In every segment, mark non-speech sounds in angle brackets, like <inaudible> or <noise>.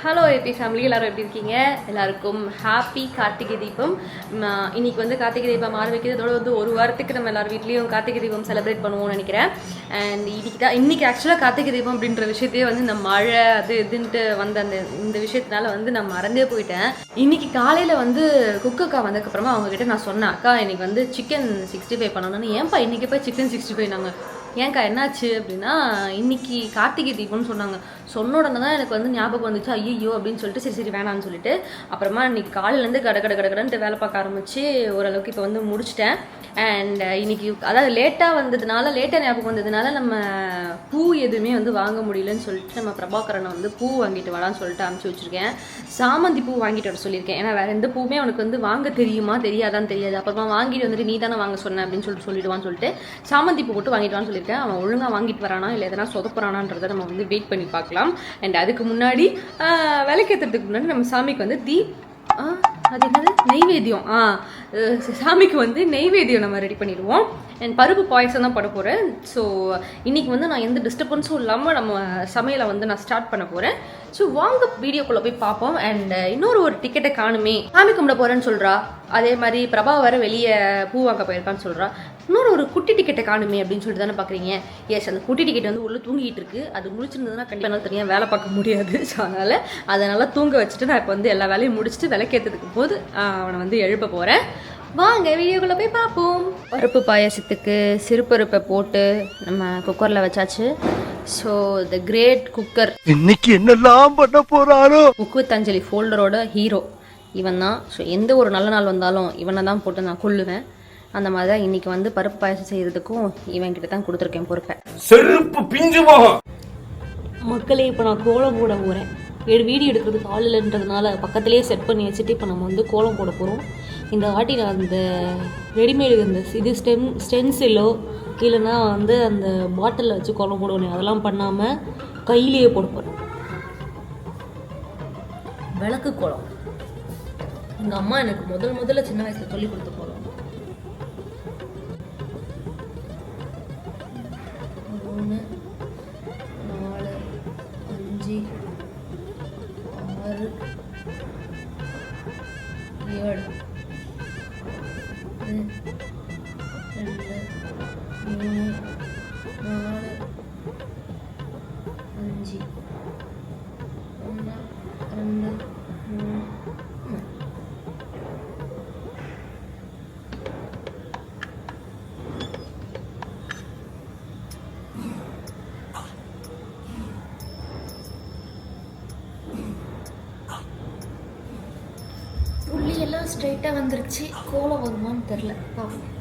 Hello AB family எல்லாரும் எப்படி இருக்கீங்க? எல்லாருக்கும் ஹாப்பி கார்த்திகை தீபம். இன்னைக்கு வந்து கார்த்திகை தீபம் ஆரம்பிக்கிறதோட வந்து ஒரு வாரத்துக்கு நம்ம எல்லார் வீட்லேயும் கார்த்திகை தீபம் செலிப்ரேட் பண்ணுவோம்னு நினைக்கிறேன். அண்ட் இன்னைக்கு தான் இன்னைக்கு ஆக்சுவலாக கார்த்திகை தீபம் அப்படின்ற விஷயத்தையே வந்து இந்த மழை அது இதுன்ட்டு வந்த அந்த இந்த விஷயத்தினால வந்து நான் மறந்தே போயிட்டேன். இன்னைக்கு காலையில் வந்து குக்கக்கா வந்ததுக்கப்புறமா அவங்ககிட்ட நான் சொன்னேன் அக்கா இன்னைக்கு வந்து சிக்கன் சிக்ஸ்டி ஃபைவ் பண்ணணும்னு. ஏன்பா இன்னைக்கு போய் சிக்கன் சிக்ஸ்டி ஃபைவ் நாங்கள் ஏன்க்கா என்னாச்சு அப்படின்னா இன்னைக்கு கார்த்திகை தீபம்னு சொன்னாங்க. சொன்ன உடனே தான் எனக்கு வந்து ஞாபகம் வந்துச்சு. ஐயோ அப்படின்னு சொல்லிட்டு சரி சரி வேணாம்னு சொல்லிட்டு. அப்புறமா இன்னைக்கு காலையிலேருந்து கட கட கட கடன்ட்டு வேலை பார்க்க ஆரம்பிச்சு ஓரளவுக்கு இப்போ வந்து முடிச்சிட்டேன். அண்ட் இன்னைக்கு அதாவது லேட்டாக வந்ததுனால லேட்டாக ஞாபகம் வந்ததுனால நம்ம பூ எதுவுமே வந்து வாங்க முடியலன்னு சொல்லிட்டு நம்ம பிரபாகரனை வந்து பூ வாங்கிட்டு வரான்னு சொல்லிட்டு அனுப்பிச்சி வச்சிருக்கேன். சாமந்தி பூ வாங்கிட்டு வர சொல்லியிருக்கேன். ஏன்னா வேற எந்த பூவுமே அவனுக்கு வந்து வாங்க தெரியுமா தெரியாதான்னு தெரியாது. அப்புறமா வாங்கிட்டு வந்துட்டு நீ தானே வாங்க சொன்ன அப்படின்னு சொல்லிட்டு சொல்லிடுவான்னு சொல்லிட்டு சாமந்தி பூ போட்டு வாங்கிட்டு வான்னு சொல்லியிருக்கேன். அவன் ஒழுங்காக வாங்கிட்டு வரானா இல்லை எதனா சொதப்புறானான்றதை நம்ம வந்து வெயிட் பண்ணி பார்க்கலாம். அண்ட் அதுக்கு முன்னாடி விளக்கேற்றுறதுக்கு முன்னாடி நம்ம சாமிக்கு வந்து தீ ஆ, அது என்னது? நெய்வேத்தியம். ஆ சாமிக்கு வந்து நெய்வேத்தியம் நம்ம ரெடி பண்ணிடுவோம். அண்ட் பருப்பு பாயசம் தான் பண்ண போகிறேன் ஸோ இன்றைக்கி வந்து நான் எந்த டிஸ்டர்பன்ஸும் இல்லாமல் நம்ம சமையலை வந்து நான் ஸ்டார்ட் பண்ண போகிறேன் ஸோ வாங்க வீடியோக்குள்ளே போய் பார்ப்போம். அண்ட் இன்னொரு ஒரு டிக்கெட்டை காணுமே. சாமி கும்பிட போகிறேன்னு சொல்கிறா அதே மாதிரி பிரபா வர வெளியே பூ வாங்க போயிருக்கான்னு சொல்கிறா இன்னொரு ஒரு குட்டி டிக்கெட்டை காணுமே அப்படின்னு சொல்லிட்டு தானே பார்க்குறீங்க எஸ் அந்த குட்டி டிக்கெட் வந்து உள்ளே தூங்கிட்டு இருக்கு. அது முடிச்சிருந்ததுன்னா கண்டிப்பாக தனியாக வேலை பார்க்க முடியாது. <laughs> ஸோ அதனால் அதனால் தூங்க வச்சுட்டு நான் இப்போ வந்து எல்லா வேலையும் முடிச்சுட்டு விளக்கேற்றதுக்கு போது அவனை வந்து எழுப்ப போகிறேன் வாங்க வீடியோக்குள்ளே போய் பார்ப்போம். பருப்பு பாயாசத்துக்கு சிறுபருப்பை போட்டு நம்ம குக்கரில் வச்சாச்சு. ஸோ த கிரேட் குக்கர் இன்னைக்கு என்னெல்லாம் பண்ண போறாரோ குக் வித் அஞ்சலி ஃபோல்டரோட ஹீரோ இவன் தான் ஸோ எந்த ஒரு நல்ல நாள் வந்தாலும் இவனை தான் போட்டு நான் கொல்லுவேன். அந்த மாதிரி தான் இன்றைக்கி வந்து பருப்பு பாயாசம் செய்கிறதுக்கும் இவன்கிட்ட தான் கொடுத்துருக்கேன் பொறுப்பை. செருப்பு பிஞ்சு போகும். மக்களே இப்போ நான் கோலம் போட போகிறேன் ஏழு வீடியோ எடுக்கிறதுக்கு ஆள் இல்லைன்றதுனால பக்கத்துலேயே செட் பண்ணி வச்சுட்டு இப்போ நம்ம வந்து கோலம் போட போகிறோம் இந்த வாட்டி நான் அந்த ரெடிமேடு அந்த இது ஸ்டெம் ஸ்டென்சிலோ இல்லைன்னா வந்து அந்த பாட்டிலில் வச்சு கோலம் போடுவேன் அதெல்லாம் பண்ணாமல் கையிலேயே போட போகிறேன் விளக்கு கோலம். எங்கள் அம்மா எனக்கு முதல் முதல்ல சின்ன வயசில் சொல்லி கொடுத்த கோலம். ஸ்ட்ரைட்டாக வந்துருச்சு. கோலம் வருமான்னு தெரில பார்ப்போம்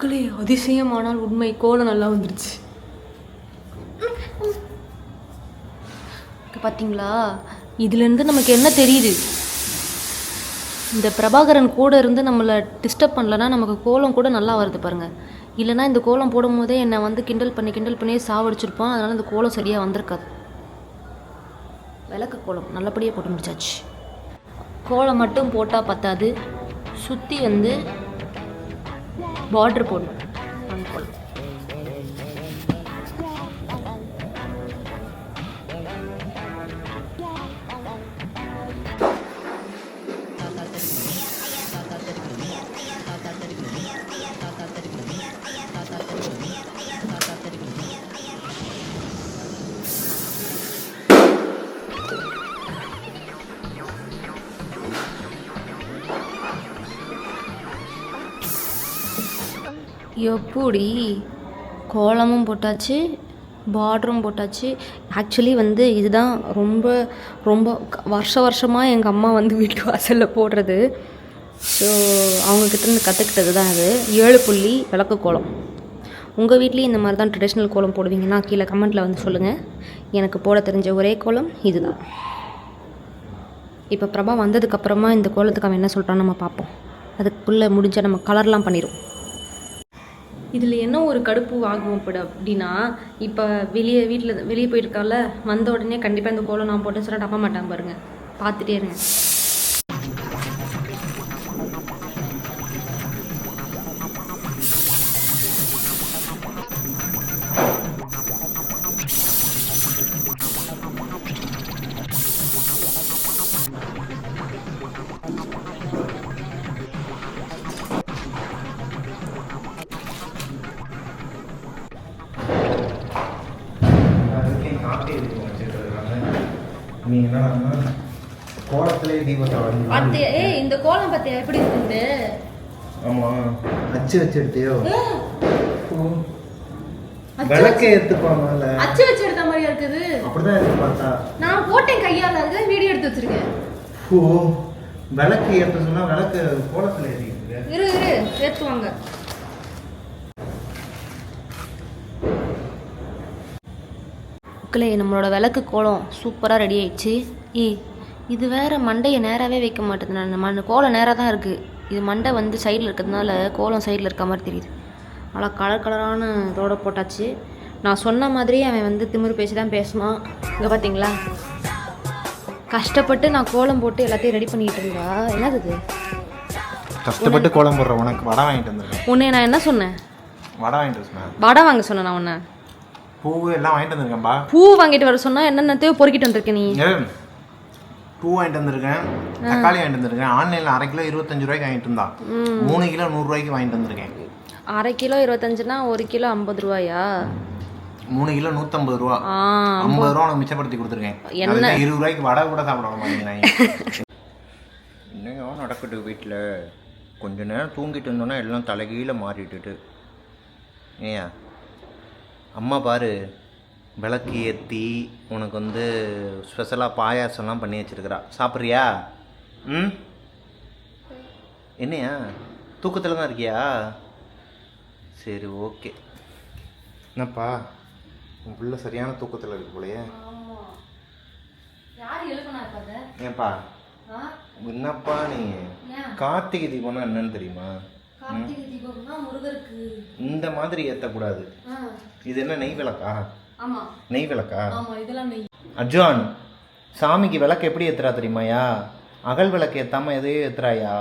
மக்களே அதிசயமானால் உண்மை. கோலம் நல்லா வந்துருச்சு. பார்த்தீங்களா இதுலேருந்து நமக்கு என்ன தெரியுது? இந்த பிரபாகரன் கூட இருந்து நம்மளை டிஸ்டர்ப் பண்ணலன்னா நமக்கு கோலம் கூட நல்லா வருது பாருங்கள் இல்லைன்னா இந்த கோலம் போடும்போதே என்னை வந்து கிண்டல் பண்ணி கிண்டல் பண்ணி சாவடிச்சிருப்போம் அதனால் இந்த கோலம் சரியாக வந்திருக்காது. விளக்கு கோலம் நல்லபடியாக போட்டு முடிச்சாச்சு. கோலம் மட்டும் போட்டால் பத்தாது. சுற்றி வந்து பார்டர் போடணும். எப்படி கோலமும் போட்டாச்சு பார்டரும் போட்டாச்சு. ஆக்சுவலி வந்து இதுதான் ரொம்ப ரொம்ப வருஷ வருஷமாக எங்கள் அம்மா வந்து வீட்டு வாசலில் போடுறது. ஸோ அவங்கக்கிட்டேருந்து கற்றுக்கிட்டது தான் அது. ஏழு புள்ளி விளக்கு கோலம். உங்கள் வீட்லேயும் இந்த மாதிரி தான் ட்ரெடிஷ்னல் கோலம் போடுவீங்கன்னா கீழே கமெண்ட்டில் வந்து சொல்லுங்கள் எனக்கு போட தெரிஞ்ச ஒரே கோலம் இதுதான். இப்போ பிரபா வந்ததுக்கப்புறமா இந்த கோலத்துக்கு அவன் என்ன சொல்கிறான்னு நம்ம பார்ப்போம். அதுக்குள்ளே முடிஞ்சால் நம்ம கலர்லாம் பண்ணிடும் இதில் என்ன ஒரு கடுப்பு ஆகும் அப்படி அப்படின்னா இப்போ வெளியே வீட்டில் வெளியே போயிருக்கால வந்த உடனே கண்டிப்பாக இந்த கோலம் நான் போட்டு சொல்ல நம்ப மாட்டாங்க பாருங்கள் பார்த்துட்டே இருங்க. நீ என்னன்னா கோலத்திலே தீபத்தை வந்து ஏய் இந்த கோலம் பார்த்தியா எப்படி இருக்குது ஆமா. அச்சு வச்சுடுத்தியோ அச்சு விளக்க ஏத்துப்பாங்கல்ல. அச்சு வச்சு எடுத்த மாதிரியா இருக்குது? அப்படிதான் இருக்கு பார்த்தா நான் போட்டேன் கையால் அதுக்கு வீடியோ எடுத்து வச்சிருக்கேன். ஓ. விளக்கு ஏத்த சொன்னா விளக்கு கோலத்துல ஏறிருக்கு இரு இரு ஏற்றுவாங்க மக்களே நம்மளோட விளக்கு கோலம் சூப்பராக ரெடி ஆயிடுச்சு. ஏ இது வேற மண்டையை நேராகவே வைக்க மாட்டேது நான் மண் கோலம் நேராக தான் இருக்குது இது மண்டை வந்து சைடில் இருக்கிறதுனால கோலம் சைடில் இருக்க மாதிரி தெரியுது. நல்லா கலர் கலரான இதோட போட்டாச்சு. நான் சொன்ன மாதிரியே அவன் வந்து திமிரு பேசி தான் பேசுவான் இங்கே பார்த்தீங்களா கஷ்டப்பட்டு நான் கோலம் போட்டு எல்லாத்தையும் ரெடி பண்ணிட்டு இருந்தா என்னது இது? கஷ்டப்பட்டு கோலம் போடுற உனக்கு வடை வாங்கிட்டு வந்திருக்கேன். உன்னை நான் என்ன சொன்னேன்? வடை வாங்கிட்டு வடை வாங்க சொன்னேன் நான் உன்னை? பூ எல்லாம் வாங்கிட்டு வந்திருக்கேன்பா. பூ வாங்கிட்டு வர சொன்னா என்னென்னத்தையோ பொறுக்கிட்டு வந்திருக்க நீ. பூ வாங்கிட்டு வந்திருக்கேன் தக்காளி வாங்கிட்டு வந்திருக்கேன். ஆன்லைனில் அரை கிலோ இருபத்தஞ்சு ரூபாய்க்கு வாங்கிட்டு இருந்தான் மூணு கிலோ நூறுரூவாய்க்கு வாங்கிட்டு வந்திருக்கேன். அரை கிலோ இருபத்தஞ்சுனா ஒரு கிலோ ஐம்பது ரூபாயா? மூணு கிலோ நூற்றம்பது ரூபா. ஐம்பது ரூபா உனக்கு மிச்சப்படுத்தி கொடுத்துருக்கேன். என்ன? இருபது ரூபாய்க்கு வடை கூட சாப்பிட மாட்டேங்கிறாங்க <laughs> என்னையோ நடக்கட்டும் வீட்டில் கொஞ்ச நேரம் தூங்கிட்டு இருந்தோன்னா எல்லாம் தலைகீழ மாறிட்டுட்டு. ஏயா அம்மா பாரு விளக்கு ஏற்றி உனக்கு வந்து ஸ்பெஷலாக பாயாசம்லாம் பண்ணி வச்சிருக்கிறா. சாப்பிட்றியா? ம்? என்னையா? தூக்கத்தில் தான் இருக்கியா? சரி ஓகே என்னப்பா உன் பிள்ளை சரியான தூக்கத்தில் இருக்கு போலயே. யார் எழுப்பினா இருப்பாங்க ஏன்பா என்னப்பா நீ? கார்த்திகை தீபம்னா என்னன்னு தெரியுமா? இந்த மாதிரி ஏற்றக்கூடாது இது என்ன நெய் விளக்கா? ஆமா. நெய் விளக்கா? ஆமா இதெல்லாம் நெய். அர்ஜுன் சாமிக்கு விளக்கு எப்படி ஏத்துறா தெரியுமாயா அகல் விளக்கு ஏத்தாம எதையோ ஏத்துறாயா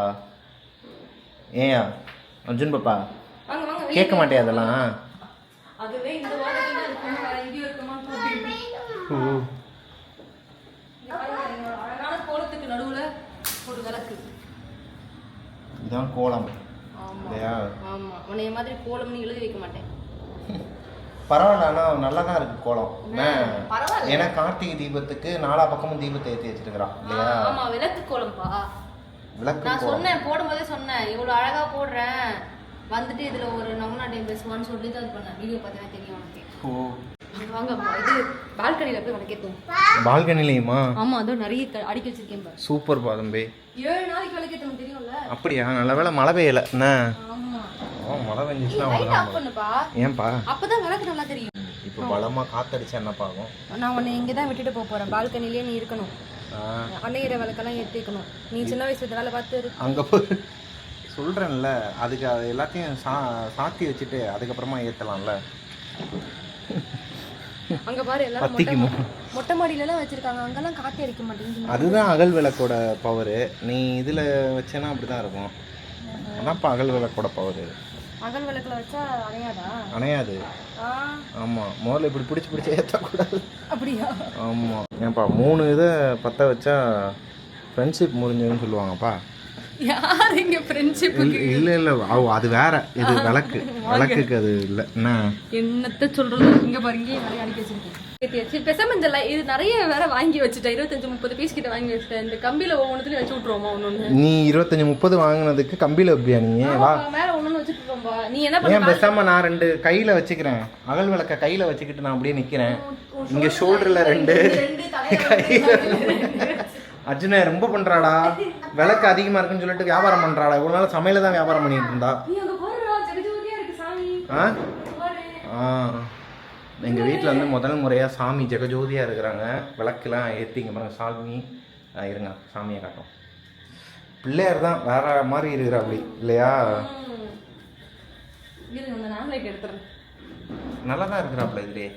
ஏயா அர்ஜுன் பாப்பா கேட்க மாட்டியா அதெல்லாம்? இதுதான் கோலம். இல்லையா? ஆமா. உன்னைய மாதிரி கோலம்னு எழுதி வைக்க மாட்டேன். பரவாயில்ல ஆனால் நல்லா தான் இருக்கு கோலம்? பரவாயில்ல. ஏன்னா கார்த்திகை தீபத்துக்கு நாலா பக்கமும் தீபத்தை ஏற்றி வச்சிருக்கிறான் இல்லையா? ஆமா விளக்கு கோலம்பா விளக்கு நான் சொன்னேன் போடும்போதே சொன்னேன். இவ்வளோ அழகா போடுறேன். வந்துட்டு இதுல ஒரு நவநாட்டியம் பேசுவான்னு சொல்லி தான் பண்ணேன். வீடியோ பார்த்தீங்கன்னா தெரியும் உனக்கு. ஓ. வாங்க இது பால்கனியில் போய் விளக்கேற்றும் பால்கனிலையுமா? ஆமா அதோ நிறைய அடுக்கி வச்சிருக்கேன் பாரு. சூப்பர் பாதம்பே. ஏழு நாளைக்கு விளக்கேற்றணும் தெரியும்ல? அப்படியா? நல்ல வேளை மழை பெய்யல. என்ன மழை லைட் அவ்வளோதான் ஏன்பா? அப்பதான் விளக்கு நல்லா தெரியும். இப்போ பலமாக காத்தடிச்சா என்னப்பா ஆகும்? நான் உன்னை இங்கே தான் விட்டுட்டு போக போறேன். பால்கனிலேயே நீ இருக்கணும். அன்னையிற விளக்கெல்லாம் ஏற்றிக்கணும் நீ சின்ன வயசுல வேலை பார்த்து. அங்கே போய் சொல்கிறேன்ல அதுக்கு அது எல்லாத்தையும் சா சாத்தி வச்சுட்டு அதுக்கப்புறமா ஏற்றலாம்ல அங்க பாரு எல்லாரும் மொட்டை மாடியில எல்லாம் வச்சிருக்காங்க. அங்கெல்லாம் காத்தி அடிக்க மாட்டேங்குது. அதுதான் அகல் விளக்கோட பவரு நீ இதில் வச்சேன்னா அப்படி தான் இருக்கும் அதான்ப்பா அகல் விளக்கோட பவரு அகல் விளக்குல வச்சா அணையாதா? அணையாது. ஆமாம் முதல்ல இப்படி பிடிச்சி பிடிச்சி ஏற்றக்கூடாது அப்படியா? ஆமாம் ஏன்ப்பா மூணு இதை பற்ற வச்சா ஃப்ரெண்ட்ஷிப் முறிஞ்சதுன்னு சொல்லுவாங்கப்பா. யார் இங்க ஃப்ரெண்ட்ஷிப் இல்லை இல்லை அது வேற. இது விளக்கு. விளக்குக்கு அது இல்லை. என்ன? என்னத்த சொல்றது? இங்க பாரு இங்கே நிறைய அடிக்க வச்சிருக்கேன். சரி பெசாம இந்த இது நிறைய வேற வாங்கி வச்சுட்டேன். இருபத்தஞ்சு முப்பது பீஸ் கிட்ட வாங்கி வச்சுட்டேன். இந்த கம்பியில ஒவ்வொன்றுலயும் வச்சு விட்டுருவோமா ஒண்ணு நீ இருபத்தஞ்சி முப்பது வாங்கினதுக்கு கம்பியில் வைப்பியா நீ? வா. மேல ஒண்ணு வச்சுட்டுருவோம்பா நீ என்ன பண்ண பேசாம நான் ரெண்டு கையில வச்சுக்கிறேன். அகல் விளக்க கையில வச்சுக்கிட்டு நான் அப்படியே நிக்கிறேன். இங்க ஷோல்டர்ல ரெண்டு அர்ஜுன ரொம்ப பண்றாடா. விளக்கு அதிகமா இருக்குன்னு சொல்லிட்டு வியாபாரம் பண்றாடா. இவ்வளவு நாள் சமையல தான் வியாபாரம் பண்ணிட்டு இருந்தா. ஆ. ஆ. எங்க வீட்டில் வந்து முதல் முறையா சாமி ஜெகஜோதியா இருக்கிறாங்க. விளக்குலாம் ஏற்றிங்க பாருங்க சாமி. இருங்க சாமியை காட்டும் பிள்ளையார் தான் வேற மாதிரி இருக்கிறா அப்படி இல்லையா? நல்லா தான் இருக்கிறாப்புல இதுலயே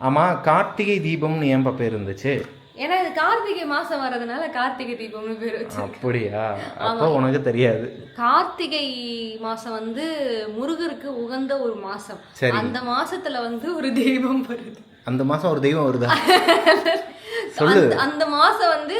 ஆமா கார்த்திகை தீபம்னு ஏன்பா பேர் இருந்துச்சு? ஏன்னா இது கார்த்திகை மாசம் வர்றதுனால கார்த்திகை தீபம்னு பேர் வச்சு அப்படியா? அப்போ உனக்கு தெரியாது. கார்த்திகை மாசம் வந்து முருகருக்கு உகந்த ஒரு மாசம். அந்த மாசத்துல வந்து ஒரு தெய்வம் வருது. அந்த மாசம் ஒரு தெய்வம் வருதா? <laughs> சொல்லு. அந்த மாசம் வந்து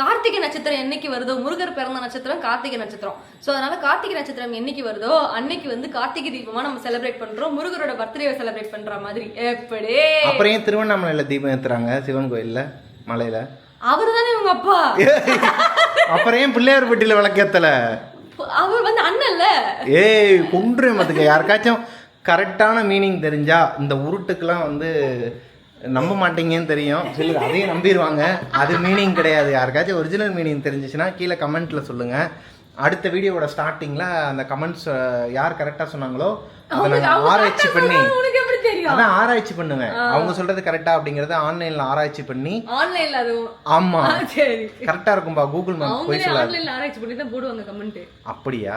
கார்த்திகை நட்சத்திரம் என்னைக்கு வருதோ முருகர் பிறந்த நட்சத்திரம் கார்த்திகை நட்சத்திரம். சோ அதனால கார்த்திகை நட்சத்திரம் என்னைக்கு வருதோ அன்னைக்கு வந்து கார்த்திகை தீபமா நம்ம செலிப்ரேட் பண்றோம். முருகரோட பர்த்டேவை செலிப்ரேட் பண்ற மாதிரி. எப்படி? அப்புறம் திருவண்ணாமலையில தீபம் ஏத்துறாங்க? சிவன் கோயில்ல? மலையில? அவர் தானே உங்க அப்பா? அப்புறம் ஏன் பிள்ளையார் பெட்டியில விளக்கேத்தல? அவர் வந்து அண்ணன்ல ஏய் கொன்று மத்துக்க யாருக்காச்சும் கரெக்டான மீனிங் தெரிஞ்சா இந்த உருட்டுக்கெல்லாம் வந்து நம்ப மாட்டீங்கன்னு தெரியும். சிலர் அதையும் நம்பிடுவாங்க அது மீனிங் கிடையாது. யாருக்காச்சும் ஒரிஜினல் மீனிங் தெரிஞ்சிச்சுன்னா கீழே கமெண்ட்ல சொல்லுங்க. அடுத்த வீடியோவோட ஸ்டார்டிங்ல அந்த கமெண்ட்ஸ் யார் கரெக்டா சொன்னாங்களோ அதை நான் ஆராய்ச்சி பண்ணி அதான் ஆராய்ச்சி பண்ணுவேன். அவங்க சொல்றது கரெக்டா அப்படிங்கறத ஆன்லைன்ல ஆராய்ச்சி பண்ணி ஆன்லைன்ல அதுவும் ஆமா. சரி. கரெக்டா இருக்கும்பா கூகுள் மேப் போய் சொல்லாது ஆன்லைன்ல ஆராய்ச்சி பண்ணி தான் போடுவாங்க கமெண்ட் அப்படியா?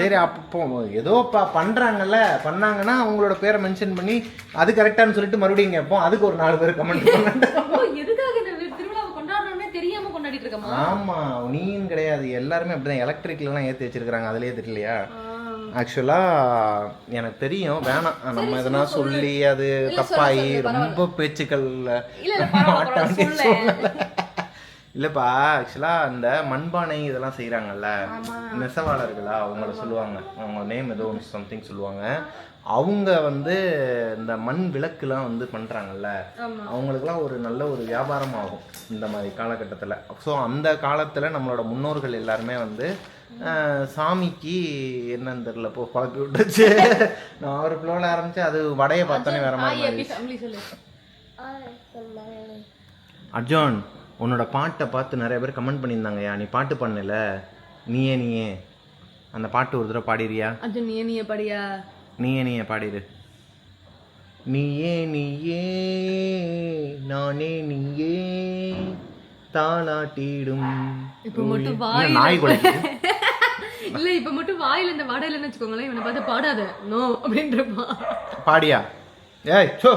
சரி அப்போ ஏதோ ப பண்றாங்கல்ல பண்ணாங்கன்னா அவங்களோட பேரை மென்ஷன் பண்ணி அது கரெக்டான்னு சொல்லிட்டு மறுபடியும் கேட்போம். அதுக்கு ஒரு நாலு பேர் கமெண்ட் பண்ண ஓ எதுக்காக இந்த வி- திருவிழாவை கொண்டாடுறோம்னே தெரியாம கொண்டாடிட்டு இருக்கமா? ஆமா நீயும் கிடையாது. எல்லாருமே அப்படிதான். எலக்ட்ரிக்லாம் ஏத்தி வச்சிருக்காங்க அதுலயே தெரியலையா? ஆக்சுவலா எனக்கு தெரியும். வேணாம். நம்ம எதனா சொல்லி. அது தப்பாயி ரொம்ப பேச்சுக்கள். இல்லப்பா ஆக்சுவலா அந்த மண்பானை இதெல்லாம் செய்றாங்கல்ல நெசவாளர்களா? அவங்கள சொல்லுவாங்க. அவங்க நேம் ஏதோ ஒன்று சம்திங் சொல்லுவாங்க. அவங்க வந்து இந்த மண் விளக்குலாம் வந்து பண்றாங்கல்ல ஆமா. அவங்களுக்குலாம் ஒரு நல்ல ஒரு வியாபாரம் ஆகும் இந்த மாதிரி காலகட்டத்தில். ஸோ அந்த காலத்தில் நம்மளோட முன்னோர்கள் எல்லாருமே வந்து சாமிக்கு என்னன்னு தெரியல போ குழப்பி விட்டுச்சு. <laughs> நான் ஒரு ஃப்ளோவில் ஆரம்பிச்சு அது வடையை பார்த்தோன்னே வேற மாதிரி அர்ஜுன் உன்னோட பாட்டை பார்த்து நிறைய பேர் கமெண்ட் பண்ணியிருந்தாங்கய்யா. நீ பாட்டு பண்ணல நீயே நீயே. அந்த பாட்டு ஒரு தடவை பாடிறியா அர்ஜுன் நீ நீ படியா? நீயே நீயே பாடிடு நீயே நீயே நானே நீயே தாளாட்டிடும் இப்ப மட்டும் நாய் கூட <laughs> இல்ல இப்ப மட்டும் வாயில இந்த வடை இல்லைன்னு வச்சுக்கோங்களேன் இவனை பார்த்து பாடாத. நோ அப்படின்றப்பான் பாடியா? ஏய் சோ.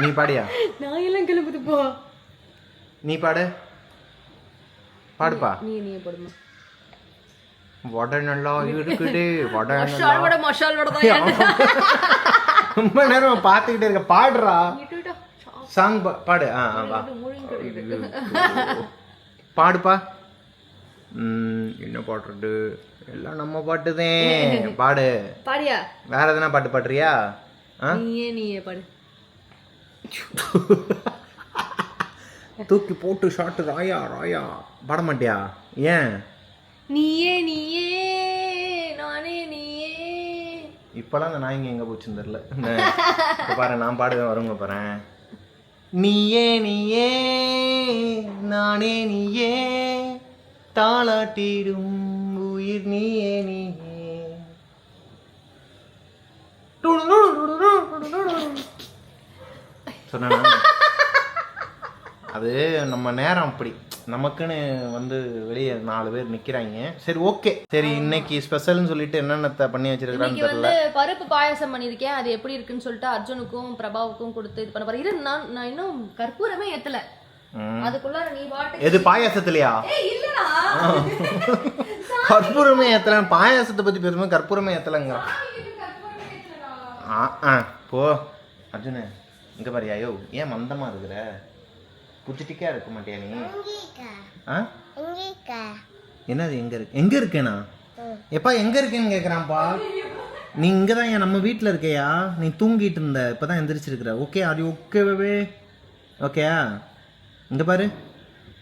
நீ பாடியா? நான் எல்லாம் கிளம்புது போ நீ பாடு. பாடுப்பா. நீ நீ போடுமா. வடை நல்லா இருக்குது வடை <laughs> ரொம்ப நேரம் பார்த்துக்கிட்டே இருக்க. பாடுறா? சாங் பாடு. ஆ வா. பாடுப்பா. என்ன பாடுறது எல்லாம் நம்ம பாட்டுதான் <laughs> பாடு. பாடியா? வேற எதனா பாட்டு பாடுறியா? நீயே நீயே பாடு. <laughs> தூக்கி போட்டு ஷாட்டு ராயா ராயா. பாட மாட்டியா? ஏன்? நீயே நீயே நானே நீயே. இப்பெல்லாம் அந்த நாய்ங்க எங்கே போச்சுன்னு தெரில இப்போ பாரு நான் பாடுவேன் வருங்க பாறேன் நீயே நீயே நானே நீயே. தாளாட்டிடும் உயிர் நீயே நீயே. சொன்னா அது நம்ம நேரம் அப்படி. நமக்குன்னு வந்து வெளியே நாலு பேர் நிக்கிறாங்க. சரி ஓகே சரி இன்னைக்கு ஸ்பெஷல்னு சொல்லிட்டு என்னென்ன பண்ணி வச்சிருக்கான்னு தெரியல. பருப்பு பாயாசம் பண்ணியிருக்கேன். அது எப்படி இருக்குன்னு சொல்லிட்டு அர்ஜுனுக்கும் பிரபாவுக்கும் கொடுத்து இது பண்ண இரு நான் நான் இன்னும் கற்பூரமே ஏத்தல. ம். அதுக்குள்ளார நீ பாட்டு எது பாயாசத்துலயா? இல்லடா. கற்பூரமே ஏத்தல. பாயாசத்தை பத்தி பேசும்போது கற்பூரமே ஏத்தலங்க ஆ ஆ. போ. அர்ஜுனு இங்க பாரியா? ஐயோ ஏன் மந்தமா இருக்கிற? புச்சிட்டிக்கா இருக்க மாட்டியா நீ? ஆ? என்னது எங்க இருக்கு? எங்க இருக்கேனா? எப்பா எங்க இருக்கேன்னு கேக்குறான்ப்பா. நீ இங்க தான் ஏன் நம்ம வீட்டில் இருக்கையா? நீ தூங்கிட்டு இருந்த இப்பதான் எந்திரிச்சிருக்கிற. ஓகே அது ஓகேவே ஓகேயா இங்க பாரு.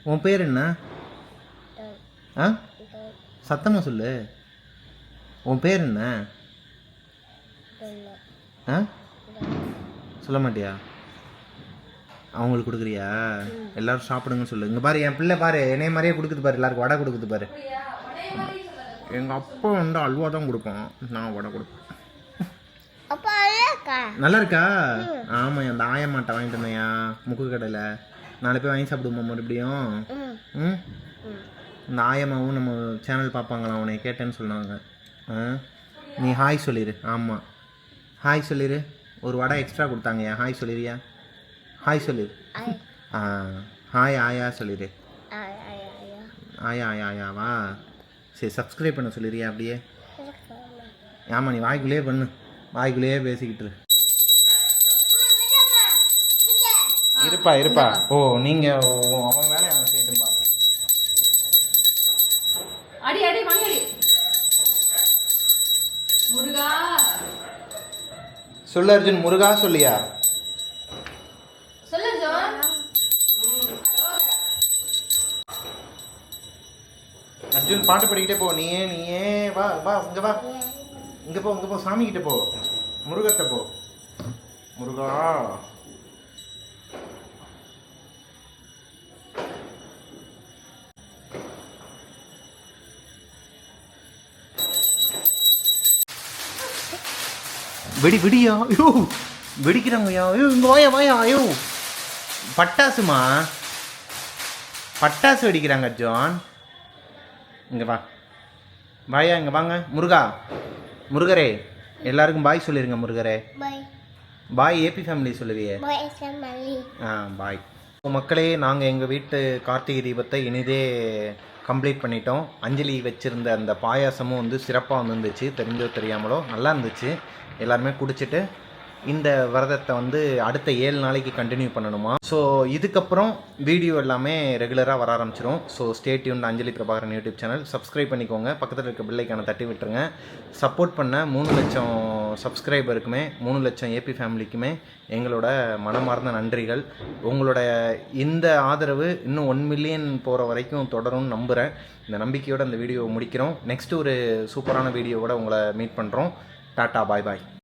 உன் பேர் என்ன? ஆ? சத்தமா சொல்லு. உன் பேர் என்ன? ஆ? சொல்ல மாட்டியா? அவங்களுக்கு கொடுக்குறியா? எல்லாரும் சாப்பிடுங்கன்னு சொல்லு. இங்க பாரு என் பிள்ளை பாரு என்னைய மாதிரியே கொடுக்குது பாரு எல்லாருக்கும் வடை கொடுக்குது பாரு. எங்க அப்பா வந்து அல்வா தான் கொடுப்பான். நான் வடை கொடுப்பேன். நல்லா இருக்கா? ஆமா அந்த ஆயமாட்டை வாங்கிட்டு வந்தேயா முக்கு கடையில். நாளை போய் வாங்கி சாப்பிடுவோமா மறுபடியும்? ம். இந்த ஆயம்மாவும் நம்ம சேனல் பார்ப்பாங்களா அவனை கேட்டேன்னு சொன்னாங்க. ஆ? நீ ஹாய் சொல்லிடு ஆமாம். ஹாய் சொல்லிடு ஒரு வடை எக்ஸ்ட்ரா கொடுத்தாங்கய்யா. ஹாய் சொல்லிடுறியா ஹாய் சொல்லிடு ஹாய் ஆயா சொல்லிடு ஆயா ஆயா ஆயாவா சரி சப்ஸ்கிரைப் பண்ண சொல்லிடுறியா அப்படியே? ஆமாம் நீ வாய்க்குள்ளேயே பண்ணு. வாய்க்குள்ளேயே பேசிக்கிட்டு இரு. இருப்பா இருப்பா. ஓ நீங்கள் அவன் வேலையை அவன் செய்யட்டும்பா. அடி அடி மணி அடி முருகா. சொல்லு அர்ஜுன் முருகா சொல்லியா? பாட்டு படிக்கிட்டே போ. நீயே நீயே வா வா இங்க வா. இங்க போ இங்க போ. சாமி கிட்ட போ. முருகர்கிட்ட போ. முருகா. வெடி வெடியா? ஐயோ வெடிக்கிறாங்கய்யா. ஐயோ இங்க வாயா வாயா. ஐயோ. பட்டாசுமா? பட்டாசு வெடிக்கிறாங்க ஜான். இங்கே வா. வாயா இங்கே வாங்க. முருகா முருகரே எல்லாருக்கும் பாய் சொல்லிருங்க முருகரே. பாய் ஏபி ஃபேமிலி சொல்லுவியே. ஆ பாய் மக்களே நாங்கள் எங்கள் வீட்டு கார்த்திகை தீபத்தை இனிதே கம்ப்ளீட் பண்ணிட்டோம். அஞ்சலி வச்சுருந்த அந்த பாயாசமும் வந்து சிறப்பாக வந்துருந்துச்சு. தெரிஞ்சோ தெரியாமலோ நல்லா இருந்துச்சு. எல்லாருமே குடிச்சிட்டு இந்த விரதத்தை வந்து அடுத்த ஏழு நாளைக்கு கண்டினியூ பண்ணணுமா? ஸோ இதுக்கப்புறம் வீடியோ எல்லாமே ரெகுலராக வர ஆரம்பிச்சிடும் so stay tuned Anjali Prabhakaran YouTube channel subscribe பண்ணிக்கோங்க. பக்கத்தில் இருக்க பிள்ளைக்கான தட்டி விட்டுருங்க. சப்போர்ட் பண்ண மூணு லட்சம் சப்ஸ்கிரைபருக்குமே மூணு லட்சம் ஏபி ஃபேமிலிக்குமே எங்களோட மனமார்ந்த நன்றிகள். உங்களோட இந்த ஆதரவு இன்னும் ஒன் மில்லியன் போகிற வரைக்கும் தொடரும்னு நம்புகிறேன் இந்த நம்பிக்கையோட அந்த வீடியோ முடிக்கிறோம். நெக்ஸ்ட் ஒரு சூப்பரான வீடியோவோட உங்களை மீட் பண்ணுறோம் டாட்டா பாய் பாய்